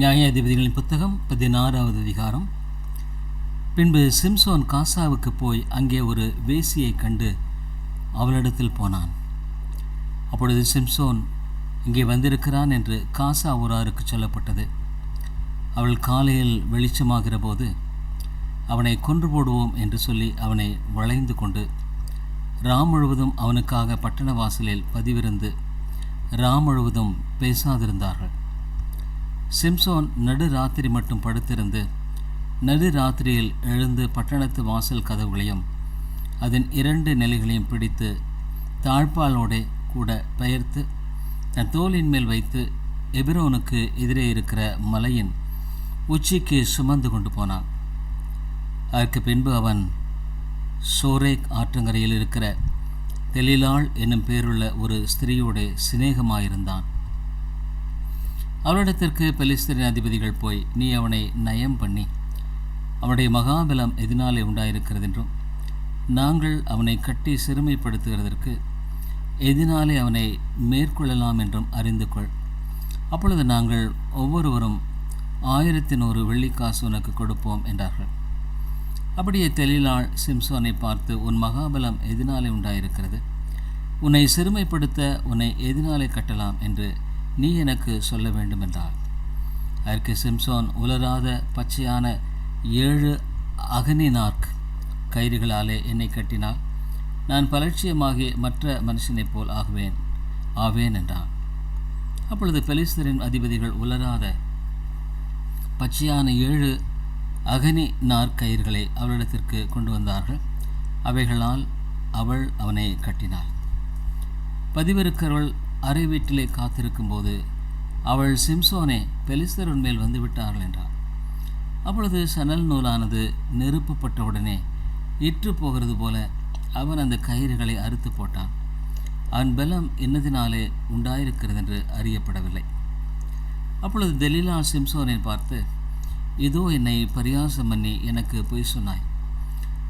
நியாயாதிபதிகளின் புத்தகம் பதினாறாவது அதிகாரம். பின்பு சிம்சோன் காசாவுக்கு போய் அங்கே ஒரு வேசியை கண்டு அவளிடத்தில் போனான். அப்பொழுது சிம்சோன் இங்கே வந்திருக்கிறான் என்று காசா ஊராருக்கு சொல்லப்பட்டது. அவள் காலையில் வெளிச்சமாகிற போது அவனை கொன்று போடுவோம் என்று சொல்லி அவனை வளைந்து கொண்டு ராம் முழுவதும் அவனுக்காக பட்டண வாசலில் பதிவிருந்து ராம் முழுவதும் பேசாதிருந்தார்கள். சிம்சோன் நடு ராத்திரி மட்டும் படுத்திருந்து நடு ராத்திரியில் எழுந்து பட்டணத்து வாசல் கதவுகளையும் அதன் இரண்டு நிலைகளையும் பிடித்து தாழ்பாலோடே கூட பெயர்த்து தன் தோளின் மேல் வைத்து எபிரோனுக்கு எதிரே இருக்கிற மலையின் உச்சிக்கு சுமந்து கொண்டு போனான். அதற்கு பின்பு அவன் சோரேக் ஆற்றங்கரையில் இருக்கிற தெலிலாள் என்னும் பேருள்ள ஒரு ஸ்திரீயோட சிநேகமாயிருந்தான். அவரிடத்திற்கு பெலிஸ்தரின் அதிபதிகள் போய் நீ அவனை நயம் பண்ணி அவனுடைய மகாபலம் எதினாலே உண்டாயிருக்கிறது என்றும் நாங்கள் அவனை கட்டி சிறுமைப்படுத்துகிறதற்கு எதினாலே அவனை மேற்கொள்ளலாம் என்றும் அறிந்து கொள். அப்பொழுது நாங்கள் ஒவ்வொருவரும் ஆயிரத்தி நூறு வெள்ளிக்காசு உனக்கு கொடுப்போம் என்றார்கள். அப்படியே தெளிலாள் சிம்சோனை பார்த்து உன் மகாபலம் எதினாலே உண்டாயிருக்கிறது. உன்னை சிறுமைப்படுத்த உன்னை எதினாலே கட்டலாம் என்று நீ எனக்கு சொல்ல வேண்டுமென்றால் அதற்கு சிம்சோன் உலராத பச்சையான ஏழு அகனி நார்க் கயிறுகளாலே என்னை கட்டினால் நான் பலட்சியமாகி மற்ற மனுஷனைப் போல் ஆகுவேன் ஆவேன் என்றான். அப்பொழுது பெலிஸ்தரின் அதிபதிகள் உலராத பச்சையான ஏழு அகனி நாற்கயிர்களை அவளிடத்திற்கு கொண்டு வந்தார்கள். அவைகளால் அவள் அவனை கட்டினாள். பதிவிருக்கிறவள் அறை வீட்டிலே காத்திருக்கும்போது அவள் சிம்சோனே பெலிஸ்தர் மேல் வந்து விட்டார்கள் என்றார் அப்பொழுது சணல் நூலானது நெருப்பப்பட்டவுடனே இற்று போகிறது போல அவன் அந்த கயிறுகளை அறுத்து போட்டான். அவன் பலம் என்னதினாலே உண்டாயிருக்கிறது என்று அறியப்படவில்லை. அப்பொழுது தெலிலா சிம்சோனை பார்த்து இதோ என்னை பரியாசம் பண்ணி எனக்கு பொய் சொன்னாய்.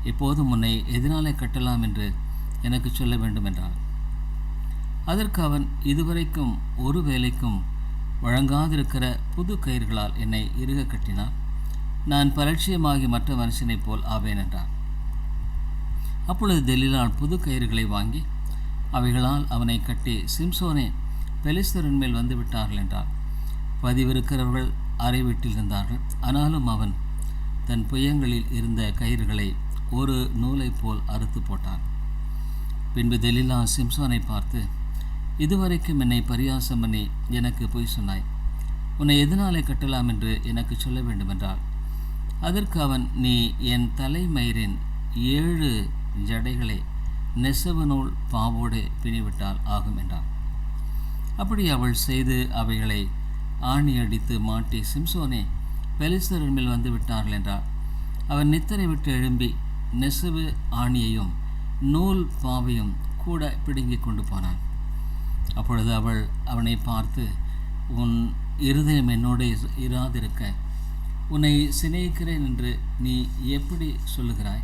இப்போதும் உன்னை எதனாலே கட்டலாம் என்று எனக்கு சொல்ல வேண்டும் என்றாள். அதற்கு அவன் இதுவரைக்கும் ஒரு வேலைக்கும் வழங்காதிருக்கிற புது கயிர்களால் என்னை இறுக கட்டினான். நான் பலட்சியமாகி மற்ற மனுஷனைப் போல் ஆவேன் என்றான். அப்பொழுது தெலிலால் புது கயிறுகளை வாங்கி அவைகளால் அவனை கட்டி சிம்சோனே பெலிஸ்தரின் மேல் வந்து விட்டார்கள் என்றார் பதிவிருக்கிறவர்கள் அறை வீட்டில் இருந்தார்கள். ஆனாலும் அவன் தன் புயங்களில் இருந்த கயிறுகளை ஒரு நூலைப் போல் அறுத்து போட்டான். பின்பு தெலிலா சிம்சோனை பார்த்து இதுவரைக்கும் என்னை பரியாசம் பண்ணி எனக்கு பொய் சொன்னாய். உன்னை எதனாலே கட்டலாம் என்று எனக்கு சொல்ல வேண்டுமென்றால் அதற்கு அவன் நீ என் தலைமயிரின் ஏழு ஜடைகளை நெசவு நூல் பாவோடு பிணிவிட்டால் ஆகும் என்றான். அப்படி அவள் செய்து அவைகளை ஆணி அடித்து மாட்டி சிம்சோனே பெலிஸ்தரின் மேல் வந்து விட்டார்கள் என்றார் அவன் நித்தரை விட்டு எழும்பி நெசவு ஆணியையும் நூல் பாவையும் கூட பிடுங்கி கொண்டு போனான். அப்பொழுது அவள் அவனை பார்த்து உன் இருதயம் என்னோடு இராதிருக்க உன்னை சிநேகிக்கிறேன் என்று நீ எப்படி சொல்லுகிறாய்?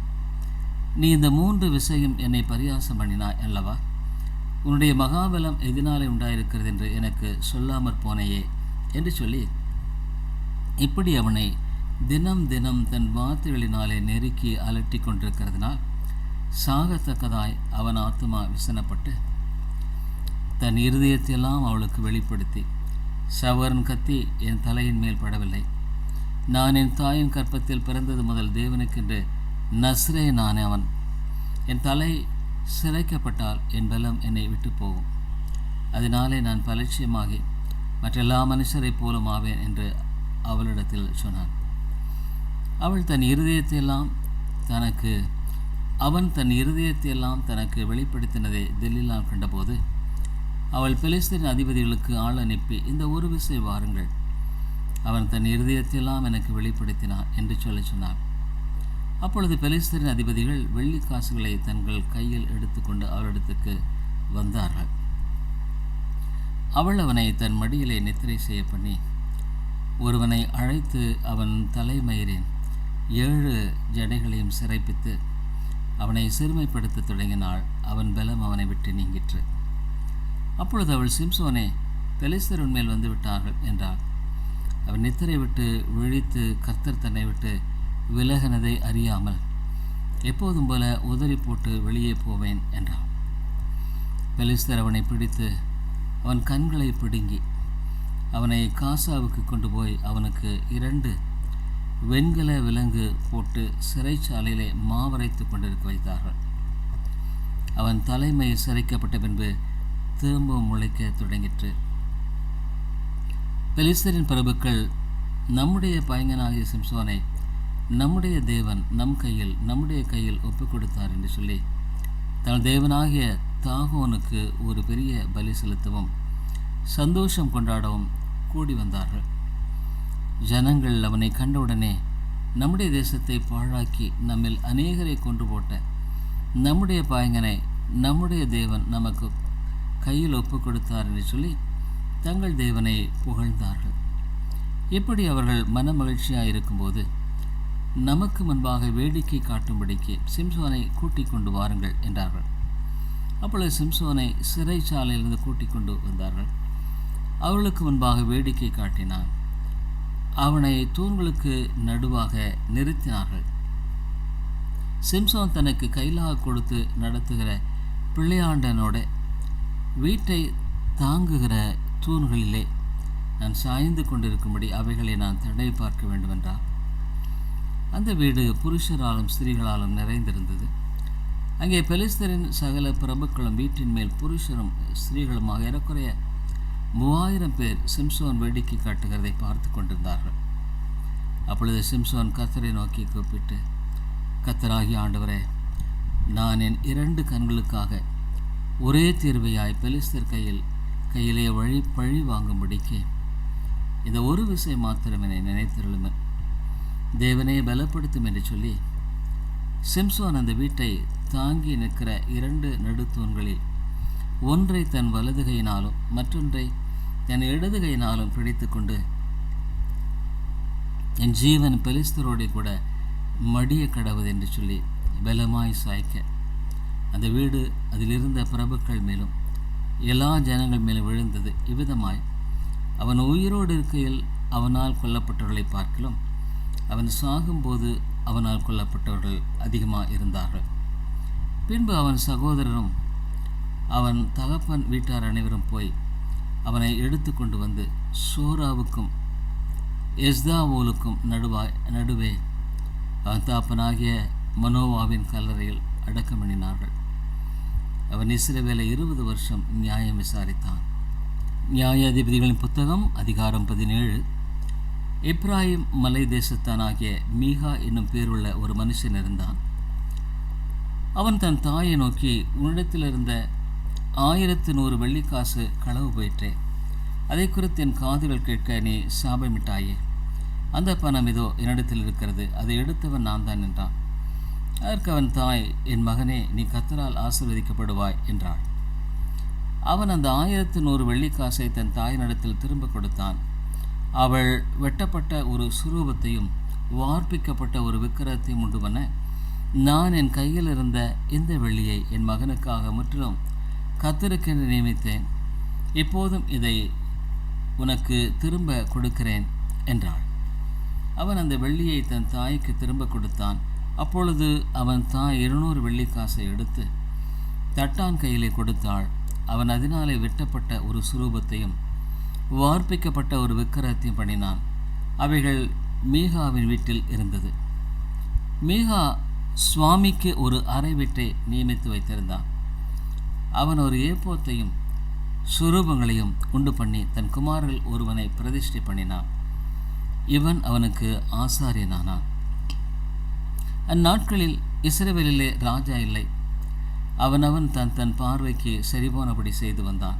நீ இந்த மூன்று விஷயம் என்னை பரியாசம் பண்ணினாய் அல்லவா? உன்னுடைய மகாபலம் எதினாலே உண்டாயிருக்கிறது என்று எனக்கு சொல்லாமற் போனையே என்று சொல்லி இப்படி அவனை தினம் தினம் தன் வார்த்தைகளினாலே நெருக்கி அலட்டி கொண்டிருக்கிறதுனால் சாகத்தக்கதாய் அவன் ஆத்மா விசனப்பட்டு தன் இருதயத்தையெல்லாம் அவளுக்கு வெளிப்படுத்தி சவரன் கத்தி என் தலையின் மேல் படவில்லை. நான் என் தாயின் கற்பத்தில் பிறந்தது முதல் தேவனுக்கென்று நஸ்ரே நான் அவன். என் தலை சிறைக்கப்பட்டால் என் பலம் என்னை விட்டு போகும். அதனாலே நான் பலட்சியமாகி மற்றெல்லா மனுஷரைப் போலும் ஆவேன் என்று அவளிடத்தில் சொன்னான். அவள் தன் இருதயத்தையெல்லாம் தனக்கு அவன் தன் இருதயத்தையெல்லாம் தனக்கு வெளிப்படுத்தினதை தில்லிலாம் கண்டபோது அவள் பெலிஸ்தீன் அதிபதிகளுக்கு ஆள் அனுப்பி இந்த ஒரு விசை வாருங்கள். அவன் தன் இருதயத்தையெல்லாம் எனக்கு வெளிப்படுத்தினான் என்று சொல்லி சொன்னான். அப்பொழுது பெலிஸ்தரின் அதிபதிகள் வெள்ளி காசுகளை தங்கள் கையில் எடுத்துக்கொண்டு அவளிடத்துக்கு வந்தார்கள். அவள் அவனை தன் மடியிலே நித்திரை செய்ய பண்ணி ஒருவனை அழைத்து அவன் தலைமயிரின் ஏழு ஜடைகளையும் சிறைப்பித்து அவனை சிறுமைப்படுத்த தொடங்கினாள். அவன் பலம் அவனை விட்டு நீங்கிற்று. அப்பொழுது அவள் சிம்சோனே பெலிஸ்தரின் மேல் வந்து விட்டார்கள் என்றாள். அவன் நித்திரை விட்டு விழித்து கர்த்தர் தன்னை விட்டு விலகினதை அறியாமல் எப்போதும் போல உதறி போட்டு வெளியே போவேன் என்றான் பெலிஸ்தர் அவனை பிடித்து அவன் கண்களை பிடுங்கி அவனை காசாவுக்கு கொண்டு போய் அவனுக்கு இரண்டு வெண்கல விலங்கு போட்டு சிறைச்சாலையிலே மாவரைத்து கொண்டிருக்க வைத்தார்கள். அவன் தலைமை சிறைக்கப்பட்ட பின்பு திரும்பவும் முளைக்க தொடங்கிற்று. பெலிஸ்தரின் பிரபுக்கள் நம்முடைய பையனாகிய சிம்சோனை நம்முடைய தேவன் நம் கையில் நம்முடைய கையில் ஒப்புக் கொடுத்தார் என்று சொல்லி தன் தேவனாகிய தாகோனுக்கு ஒரு பெரிய பலி செலுத்தவும் சந்தோஷம் கொண்டாடவும் கூடி வந்தார்கள். ஜனங்கள் அவனை கண்டவுடனே நம்முடைய தேசத்தை பாழாக்கி நம்மில் அநேகரை கொண்டு போட்ட நம்முடைய பாயங்கனை நம்முடைய தேவன் நமக்கு கையில் ஒப்பு கொடுத்தார் என்று சொல்லி தங்கள் தேவனை புகழ்ந்தார்கள். இப்படி அவர்கள் மன மகிழ்ச்சியாக இருக்கும்போது நமக்கு முன்பாக வேடிக்கை காட்டும்படிக்கு சிம்சோனை கூட்டிக் கொண்டு வாருங்கள் என்றார்கள். அப்பொழுது சிம்சோனை சிறைச்சாலையிலிருந்து கூட்டிக் கொண்டு வந்தார்கள். அவர்களுக்கு முன்பாக வேடிக்கை காட்டினான். அவனை தூண்களுக்கு நடுவாக நிறுத்தினார்கள். சிம்சோன் தனக்கு கைலாக கொடுத்து நடத்துகிற பிள்ளையாண்டனோட வீட்டை தாங்குகிற தூண்களிலே நான் சாய்ந்து கொண்டிருக்கும்படி அவைகளை நான் தடை பார்க்க வேண்டுமென்றார் அந்த வீடு புருஷராலும் ஸ்திரீகளாலும் நிறைந்திருந்தது. அங்கே பெலிஸ்தரின் சகல பிரபுக்களும் வீட்டின் மேல் புருஷரும் ஸ்திரீகளுமாக ஏறக்குறைய மூவாயிரம் பேர் சிம்சோன் வேடிக்கை காட்டுகிறதை பார்த்து கொண்டிருந்தார்கள். அப்பொழுது சிம்சோன் கத்தரை நோக்கி கூப்பிட்டு கத்தராகி ஆண்டவரே நான் என் இரண்டு கண்களுக்காக ஒரே தீர்வையாய் பெலிஸ்தர் கையில் கையிலே வழி பழி வாங்கும்படிக்கு. இந்த ஒரு விஷயம் மாத்திரம் என்னை நினைத்திருளுமே. தேவனே பலப்படுத்தும் என்று சொல்லி சிம்சோன் அந்த வீட்டை தாங்கி நிற்கிற இரண்டு நடுத்தூண்களில் ஒன்றை தன் வலதுகையினாலும் மற்றொன்றை தன் இடதுகையினாலும் பிடித்து கொண்டு என் ஜீவன் பெலிஸ்தரோடு கூட மடிய கடவுது என்று சொல்லி பலமாய் சாய்க்க. அந்த வீடு அதிலிருந்த பிரபுக்கள் மேலும் எல்லா ஜனங்கள் மேலும் விழுந்தது இவ்விதமாய் அவன் உயிரோடு இருக்கையில் அவனால் கொல்லப்பட்டவர்களை பார்க்கலும் அவன் சாகும்போது அவனால் கொல்லப்பட்டவர்கள் அதிகமாக இருந்தார்கள். பின்பு அவன் சகோதரரும் அவன் தகப்பன் வீட்டார் அனைவரும் போய் அவனை எடுத்து கொண்டு வந்து சோராவுக்கும் எஸ்தாவோலுக்கும் நடுவாய் நடுவே அவன் தாப்பனாகிய மனோவாவின் கல்லறையில் அடக்கம் அவன் இஸ்ரவேலை இருபது வருஷம் நியாயம் விசாரித்தான். நியாயாதிபதிகளின் புத்தகம் அதிகாரம் பதினேழு. இப்ராஹிம் மலை தேசத்தானாகிய மீகா என்னும் பேருள்ள ஒரு மனுஷன் இருந்தான். அவன் தன் தாயை நோக்கி உன்னிடத்தில் இருந்த ஆயிரத்து நூறு வெள்ளிக்காசு களவு போயிற்றே. அதை குறித்து என் காதுகள் கேட்க நீ சாபமிட்டாயே. அந்த பணம் இதோ என்னிடத்தில் இருக்கிறது. அதை எடுத்தவன் நான் தான் என்றான். அதற்கு அவன் தாய் என் மகனே நீ கத்தரால் ஆசீர்வதிக்கப்படுவாய் என்றாள் அவன் அந்த ஆயிரத்து நூறு வெள்ளிக்காசை தன் தாயினிடத்தில் திரும்ப கொடுத்தான். அவள் வெட்டப்பட்ட ஒரு சுரூபத்தையும் வார்ப்பிக்கப்பட்ட ஒரு விக்கிரத்தையும் உண்டு பண்ண நான் என் கையில் இருந்த இந்த வெள்ளியை என் மகனுக்காக முற்றிலும் கத்திருக்கென்று நியமித்தேன். இப்போதும் இதை உனக்கு திரும்ப கொடுக்கிறேன் என்றாள். அவன் அந்த வெள்ளியை தன் தாய்க்கு திரும்ப கொடுத்தான். அப்பொழுது அவன் தாய் இருநூறு வெள்ளிக்காசை எடுத்து தட்டான் கையிலே கொடுத்தாள். அவன் அதனாலே வெட்டப்பட்ட ஒரு சுரூபத்தையும் வார்ப்பிக்கப்பட்ட ஒரு விக்கிரகத்தையும் பண்ணினான். அவைகள் மீகாவின் வீட்டில் இருந்தது. மீகா சுவாமிக்கு ஒரு அறை வீட்டை நியமித்து வைத்திருந்தான். அவன் ஒரு ஏப்போத்தையும் சுரூபங்களையும் உண்டு பண்ணி தன் குமாரில் ஒருவனை பிரதிஷ்டை பண்ணினான். இவன் அவனுக்கு ஆசாரியனானான். அந்நாட்களில் இஸ்ரவேலிலே ராஜா இல்லை. அவனவன் தன் தன் பார்வைக்கு சரிபோனபடி செய்து வந்தான்.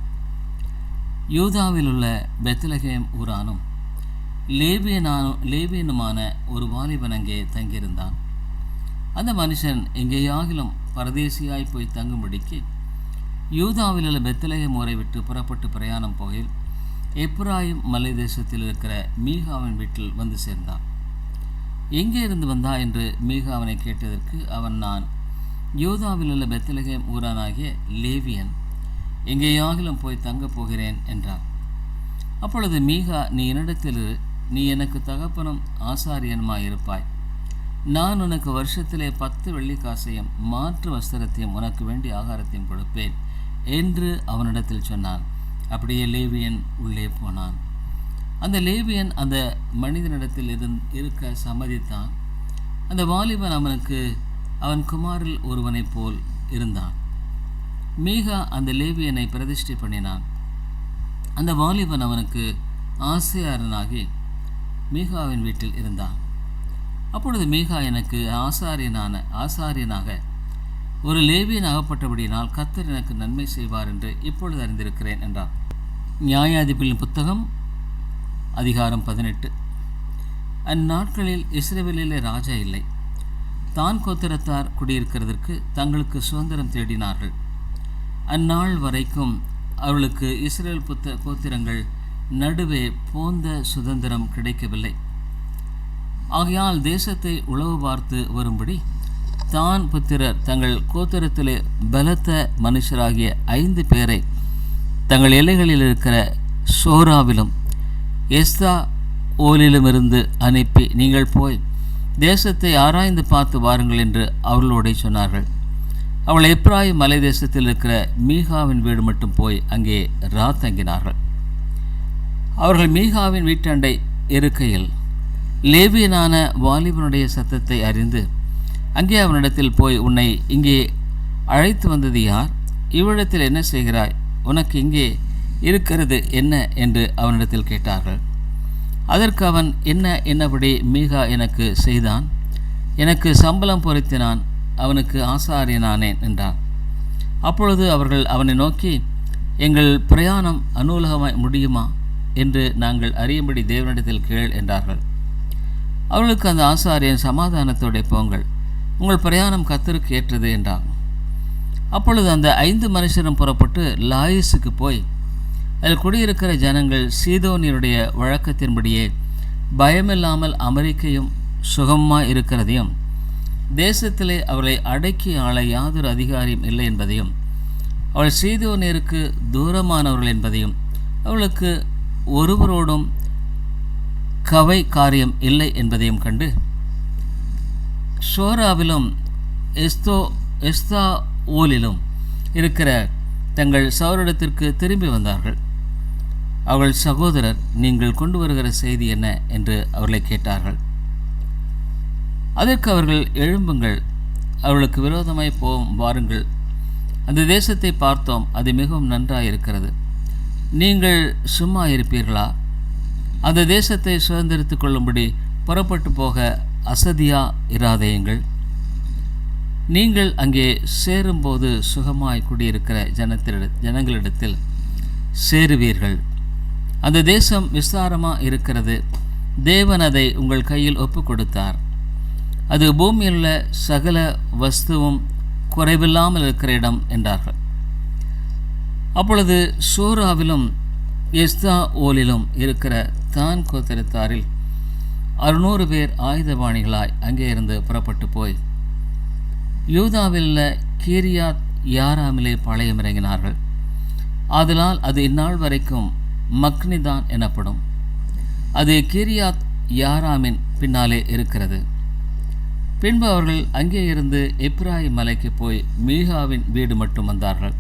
யூதாவில் உள்ள பெத்லகேம் ஊரானும் லேபியனானும் லேபியனுமான ஒரு வாலிபன் அங்கே தங்கியிருந்தான். அந்த மனுஷன் எங்கேயாகிலும் பரதேசியாய் போய் தங்கும்படிக்கு யூதாவில் உள்ள பெத்தலகம் ஊரை விட்டு புறப்பட்டு பிரயாணம் போகையில் எப்ராயிம் மலை தேசத்தில் இருக்கிற மீகாவின் வீட்டில் வந்து சேர்ந்தான். எங்கே இருந்து வந்தா என்று மீகா அவனை கேட்டதற்கு அவன் நான். யூதாவில் உள்ள பெத்லகேம் ஊரானாகிய லேவியன் எங்கேயாகிலும் போய் தங்கப் போகிறேன் என்றார் அப்பொழுது மீகா நீ என்னிடத்தில் இரு, நீ எனக்கு தகப்பனும் ஆசாரியனுமாய் இருப்பாய் நான் உனக்கு வருஷத்திலே பத்து வெள்ளிக்காசையும் மாற்று வஸ்திரத்தையும் உனக்கு வேண்டிய ஆகாரத்தையும் கொடுப்பேன் என்று அவனிடத்தில் சொன்னான். அப்படியே லேவியன் உள்ளே போனான். அந்த லேவியன் அந்த மனிதனிடத்தில் இருந் இருக்க சம்மதித்தான். அந்த வாலிபன் அவனுக்கு அவன் குமாரில் ஒருவனைப் போல் இருந்தான். மீகா அந்த லேவியனை பிரதிஷ்டை பண்ணினான். அந்த வாலிபன் அவனுக்கு ஆசையாரனாகி மீகாவின் வீட்டில் இருந்தான். அப்பொழுது மீகா எனக்கு ஆசாரியனான ஆசாரியனாக ஒரு லேவியன் அகப்பட்டபடியினால் கத்தர் எனக்கு நன்மை செய்வார் என்று இப்பொழுது அறிந்திருக்கிறேன் என்றார் நியாயாதிபதியின் புத்தகம் அதிகாரம் பதினெட்டு. அந்நாட்களில் இஸ்ரேவேலிலே ராஜா இல்லை. தான் கோத்திரத்தார் குடியிருக்கிறதற்கு தங்களுக்கு சுதந்திரம் தேடினார்கள். அந்நாள் வரைக்கும் அவர்களுக்கு இஸ்ரேல் புத்த கோத்திரங்கள் நடுவே போந்த சுதந்திரம் கிடைக்கவில்லை. ஆகையால் தேசத்தை உளவு பார்த்து வரும்படி தான் புத்திரர் தங்கள் கோத்திரத்திலே பலத்த மனுஷராகிய ஐந்து பேரை தங்கள் எல்லைகளில் இருக்கிற சோராவிலும் எஸ்தா ஓலிலுமிருந்து அனுப்பி நீங்கள் போய் தேசத்தை ஆராய்ந்து பார்த்து வாருங்கள் என்று அவர்களோட சொன்னார்கள். அவள் எப்ராய் மலை தேசத்தில் இருக்கிற மீகாவின் வீடு மட்டும் போய் அங்கே ரா தங்கினார்கள். அவர்கள் மீகாவின் வீட்டண்டை இருக்கையில் லேவியனான வாலிபனுடைய சத்தத்தை அறிந்து அங்கே அவனிடத்தில் போய் உன்னை இங்கே அழைத்து வந்தது யார்? இவ்விடத்தில் என்ன செய்கிறாய்? உனக்கு இங்கே இருக்கிறது என்ன என்று அவனிடத்தில் கேட்டார்கள். அதற்கு அவன் என்ன என்னபடி மீகா எனக்கு செய்தான்? எனக்கு சம்பளம் பொருத்தினான் அவனுக்கு ஆசாரியனானேன் என்றான். அப்பொழுது அவர்கள் அவனை நோக்கி எங்கள் பிரயாணம் அநூலகமாய் முடியுமா? என்று நாங்கள் அறியும்படி தேவனிடத்தில் கேள் என்றார்கள். அவர்களுக்கு அந்த ஆசாரியன் சமாதானத்தோட போங்கள் உங்கள் பிரயாணம் கத்தருக்கு ஏற்றது என்றான். அப்பொழுது அந்த ஐந்து மனுஷரும் புறப்பட்டு லாயிஸுக்கு போய் அதில் குடியிருக்கிற ஜனங்கள் சீதோனியருடைய வழக்கத்தின்படியே பயமில்லாமல் அமெரிக்கையும் சுகமாக இருக்கிறதையும் தேசத்திலே அவளை அடக்கி ஆள யாதொரு அதிகாரியும் இல்லை என்பதையும் அவள் சீதோனியருக்கு தூரமானவர்கள் என்பதையும் அவளுக்கு ஒருவரோடும் கவை காரியம் இல்லை என்பதையும் கண்டு ஷோராவிலும் எஸ்தோ எஸ்தா ஓலிலும் இருக்கிற தங்கள் சௌரிடத்திற்கு திரும்பி வந்தார்கள். அவள் சகோதரர் நீங்கள் கொண்டு வருகிற செய்தி என்ன? என்று அவர்களை கேட்டார்கள். அதற்கு அவர்கள் எழும்புங்கள். அவர்களுக்கு விரோதமாய் போவோம் வாருங்கள். அந்த தேசத்தை பார்த்தோம். அது மிகவும் நன்றாக இருக்கிறது நீங்கள் சும்மா இருப்பீர்களா? அந்த தேசத்தை சுதந்திரித்து கொள்ளும்படி புறப்பட்டு போக அசதியா இராதேயுங்கள் நீங்கள் அங்கே சேரும்போது சுகமாய் குடியிருக்கிற ஜனத்திட ஜனங்களிடத்தில் சேருவீர்கள். அந்த தேசம் விஸ்தாரமாக இருக்கிறது. தேவன் அதை உங்கள் கையில் ஒப்பு கொடுத்தார் அது பூமியில் உள்ள சகல வஸ்துவும் குறைவில்லாமல் இருக்கிற இடம் என்றார்கள். அப்பொழுது சோராவிலும் எஸ்தா ஓலிலும் இருக்கிற தான் கோத்திரத்தாரில் அறுநூறு பேர் ஆயுதபாணிகளாய் அங்கே இருந்து புறப்பட்டு போய் யூதாவில் உள்ள கீரியாத் யாராமிலே பழையமிறங்கினார்கள் ஆதலால் அது இந்நாள் வரைக்கும் மக்னிதான் எனப்படும். அது கீரியாத் யாராமின் பின்னாலே இருக்கிறது. பின்பு அவர்கள் அங்கே இருந்து எப்ராய் மலைக்கு போய் மீகாவின் வீடு மட்டும் வந்தார்கள்.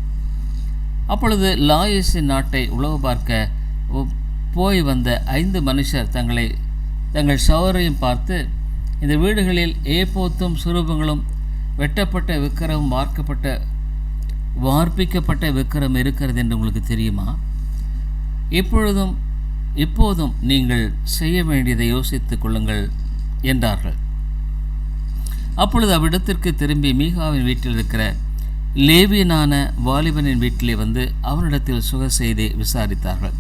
அப்பொழுது லாயிஸின் நாட்டை உளவு பார்க்க போய் வந்த ஐந்து மனுஷர் தங்களை தங்கள் சவரையும் பார்த்து இந்த வீடுகளில் ஏப்போத்தும் சுரூபங்களும் வெட்டப்பட்ட விக்கிரமும் வார்க்கப்பட்ட வார்ப்பிக்கப்பட்ட விக்கிரம் இருக்கிறது என்று உங்களுக்கு தெரியுமா? இப்பொழுதும் இப்போதும் நீங்கள் செய்ய வேண்டியதை யோசித்துக் கொள்ளுங்கள் என்றார்கள். அப்பொழுது அவ்விடத்திற்கு திரும்பி மீகாவின் வீட்டில் இருக்கிற லேவியனான வாலிபனின் வீட்டிலே வந்து அவனிடத்தில் சுக செய்தி விசாரித்தார்கள்.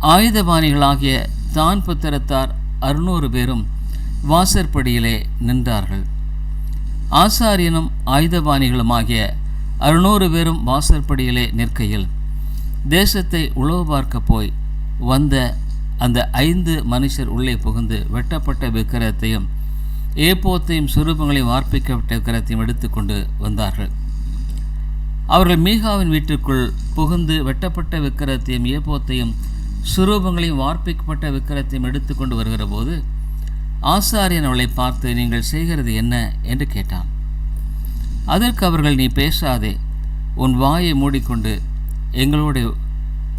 ஆயுதபாணிகளாகிய தான் புத்திரத்தார் அறுநூறு பேரும் வாசற்படியிலே நின்றார்கள். ஆசாரியனும் ஆயுதபாணிகளுமாகிய அறுநூறு பேரும் வாசற்படியிலே நிற்கையில் தேசத்தை உளவு பார்க்க போய் வந்த அந்த ஐந்து மனுஷர் உள்ளே புகுந்து வெட்டப்பட்ட விக்கிரத்தையும் ஏப்போத்தையும் சுரூபங்களையும் வார்ப்பிக்கப்பட்ட விக்கிரத்தையும் எடுத்துக்கொண்டு வந்தார்கள். அவர்கள் மீகாவின் வீட்டிற்குள் புகுந்து வெட்டப்பட்ட விக்கிரத்தையும் ஏப்போத்தையும் சுரூபங்களையும் வார்ப்பிக்கப்பட்ட விக்கிரத்தையும் எடுத்துக்கொண்டு வருகிற போது ஆசாரியன் அவளை பார்த்து நீங்கள் செய்கிறது என்ன? என்று கேட்டான். அதற்கு அவர்கள் நீ பேசாதே. உன் வாயை மூடிக்கொண்டு எங்களோடு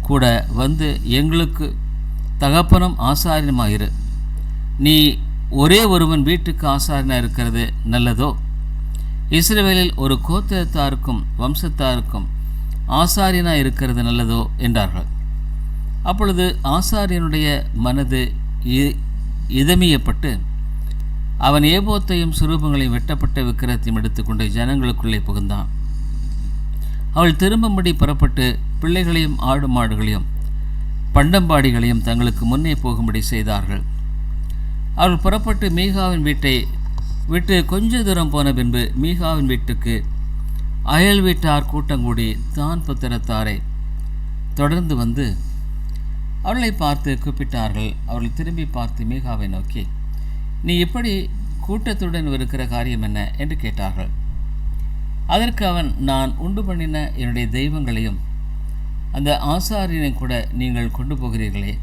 கூட வந்து எங்களுக்கு தகப்பனும் ஆசாரியனுமாயிரு. நீ ஒரே ஒருவன் வீட்டுக்கு ஆசாரியனாக இருக்கிறது நல்லதோ? இஸ்ரேலில் ஒரு கோத்திரத்தாருக்கும் வம்சத்தாருக்கும் ஆசாரியனாக இருக்கிறது நல்லதோ? என்றார்கள். அப்பொழுது ஆசாரியனுடைய மனது இ- இதமியப்பட்டு அவன் ஏபோத்தையும் சுரூபங்களையும் வெட்டப்பட்ட விக்கிரத்தையும் எடுத்துக்கொண்டு ஜனங்களுக்குள்ளே புகுந்தான். அவள் திரும்பும்படி புறப்பட்டு பிள்ளைகளையும் ஆடு மாடுகளையும் பண்டம்பாடிகளையும் தங்களுக்கு முன்னே போகும்படி செய்தார்கள். அவள் புறப்பட்டு மீகாவின் வீட்டை விட்டு கொஞ்ச தூரம் போன பின்பு மீகாவின் வீட்டுக்கு அயல் வீட்டார் கூட்டங்கூடி தான் புத்திரத்தாரை தொடர்ந்து வந்து அவளை பார்த்து கூப்பிட்டார்கள். அவள் திரும்பி பார்த்து மீகாவை நோக்கி நீ இப்படி கூட்டத்துடன் இருக்கிற காரியம் என்ன? என்று கேட்டார்கள். அதற்கு அவன் நான் உண்டு பண்ணின என்னுடைய தெய்வங்களையும் அந்த ஆசாரியனை கூட நீங்கள் கொண்டு போகிறீர்களே.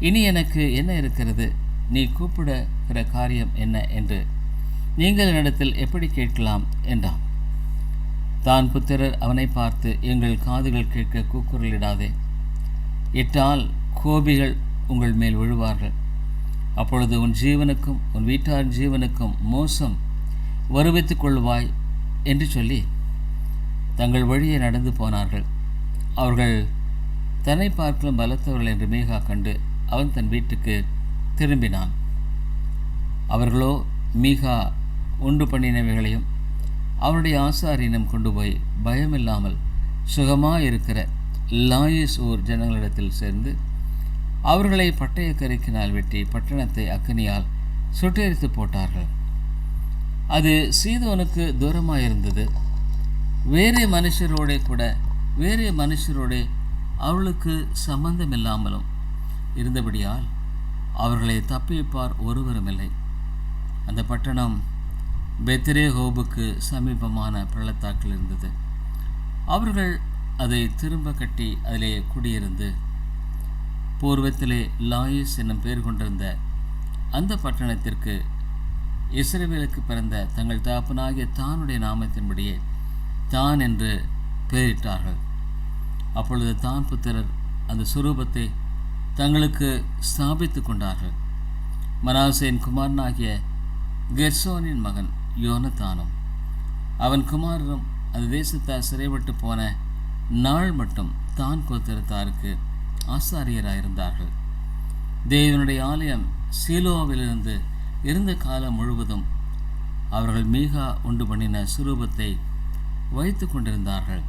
இனி எனக்கு என்ன இருக்கிறது? நீ கூப்பிடுகிற காரியம் என்ன? என்று நீங்கள் என்னிடத்தில் எப்படி கேட்கலாம்? என்றான். தான் புத்திரர் அவனை பார்த்து எங்கள் காதுகள் கேட்க கூக்குரலிடாதே. இட்டால் கோபிகள் உங்கள் மேல் விழுவார்கள். அப்பொழுது உன் ஜீவனுக்கும் உன் வீட்டாரின் ஜீவனுக்கும் மோசம் வருவித்துக் கொள்வாய். என்று சொல்லி தங்கள் வழியே நடந்து போனார்கள். அவர்கள் தன்னை பார்க்கலும் பலத்தவர்கள் என்று மேகா கண்டு அவன் தன் வீட்டுக்கு திரும்பினான். அவர்களோ மீகா உண்டு பண்ணினவைகளையும் அவனுடைய ஆசாரியனும் கொண்டு போய் பயமில்லாமல் சுகமாக இருக்கிற லாயிஸ் ஊர் ஜனங்களிடத்தில் சேர்ந்து அவர்களை பட்டயக்கரைக்கினால் வெட்டி பட்டணத்தை அக்கனியால் சுட்டெரித்து போட்டார்கள். அது சீதோனுக்கு தூரமாயிருந்தது. வேறு மனுஷரோடே கூட வேறு மனுஷரோடே அவளுக்கு சம்பந்தம் இல்லாமலும் இருந்தபடியால் அவர்களை தப்பிப்பார் ஒருவருமில்லை. அந்த பட்டணம் பெத்ரே ஹோபுக்கு சமீபமான பள்ளத்தாக்கில் இருந்தது. அவர்கள் அதை திரும்ப கட்டி அதிலே குடியிருந்து பூர்வத்திலே லாயிஸ் என்னும் பெயர் கொண்டிருந்த அந்த பட்டணத்திற்கு இஸ்ரேவேலுக்கு பிறந்த தங்கள் தகப்பனாகிய தானுடைய நாமத்தின்படியே தான் என்று பெயரிட்டார்கள். அப்பொழுது தான் புத்திரர் அந்த சுரூபத்தை தங்களுக்கு ஸ்தாபித்து கொண்டார்கள். மனாசேன் குமாரனாகிய கெர்சோனின் மகன் யோனத்தானும் அவன் குமாரரும் அந்த தேசத்தார் சிறைப்பட்டு போன நாள் மட்டும் தான் கோத்திரத்தாருக்கு ஆசாரியராயிருந்தார்கள். தேவனுடைய ஆலயம் சீலோவிலிருந்து இருந்த காலம் முழுவதும் அவர்கள் மீகா உண்டு பண்ணின சுரூபத்தை வைத்து கொண்டிருந்தார்கள்.